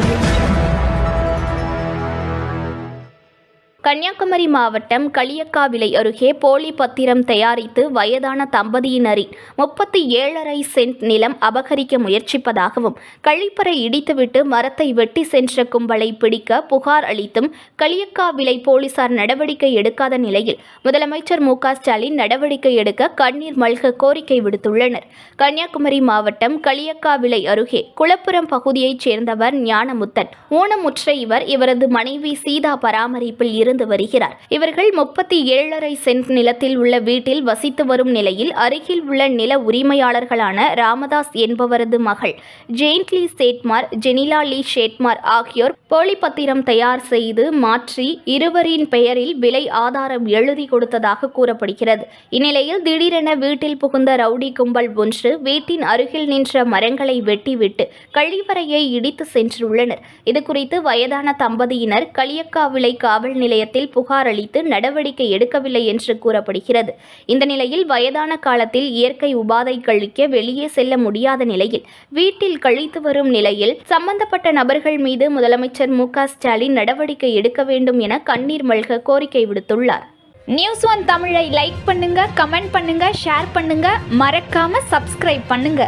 audio. Kanyakumari மாவட்டம் களியக்காவிலை அருகே போலி பத்திரம் தயாரித்து வயதான தம்பதியினரின் முப்பத்தி ஏழரை சென்ட் நிலம் அபகரிக்க முயற்சிப்பதாகவும் கழிப்பறை இடித்துவிட்டு மரத்தை வெட்டி சென்ற கும்பலை பிடிக்க புகார் அளித்தும் களியக்காவிலை போலீசார் நடவடிக்கை எடுக்காத நிலையில் முதலமைச்சர் மு ஸ்டாலின் நடவடிக்கை எடுக்க கண்ணீர் மல்க கோரிக்கை விடுத்துள்ளனர். கன்னியாகுமரி மாவட்டம் களியக்காவிலை அருகே குளப்புரம் பகுதியைச் சேர்ந்தவர் ஞானமுத்தன். ஊனமுற்ற இவர் இவரது மனைவி சீதா பராமரிப்பில் இருந்து வருகிறார். இவர்கள் முப்பத்தி ஏழரை சென்ட் நிலத்தில் உள்ள வீட்டில் வசித்து வரும் நிலையில் அருகில் உள்ள நில உரிமையாளர்களான ராமதாஸ் என்பவரது மகள் ஜெயின்ட்லி சேட்மார் ஜெனிலா லீ ஷேட்மார் ஆகியோர் போலி பத்திரம் தயார் செய்து மாற்றி இருவரின் பெயரில் விலை ஆதாரம் எழுதி கொடுத்ததாக கூறப்படுகிறது. இந்நிலையில் திடீரென வீட்டில் புகுந்த ரவுடி கும்பல் ஒன்று வீட்டின் அருகில் நின்ற மரங்களை வெட்டிவிட்டு கழிவறையை இடித்து சென்றுள்ளனர். இதுகுறித்து வயதான தம்பதியினர் களியக்காவிளை காவல் நிலையத்தில் புகார் அளித்து நடவடிக்கை எடுக்கவில்லை என்று கூறப்படுகிறது. இந்த நிலையில் வயதான காலத்தில் இயற்கை உபாதை கழிக்க வெளியே செல்ல முடியாத நிலையில் வீட்டில் கழித்து வரும் நிலையில் சம்பந்தப்பட்ட நபர்கள் மீது முதலமைச்சர் மு ஸ்டாலின் நடவடிக்கை எடுக்க வேண்டும் என கண்ணீர் மல்க கோரிக்கை விடுத்துள்ளார். நியூஸ் ஒன் தமிழை லைக் பண்ணுங்க கமெண்ட் பண்ணுங்க ஷேர் பண்ணுங்க. மறக்காம சப்ஸ்கிரைப் பண்ணுங்க.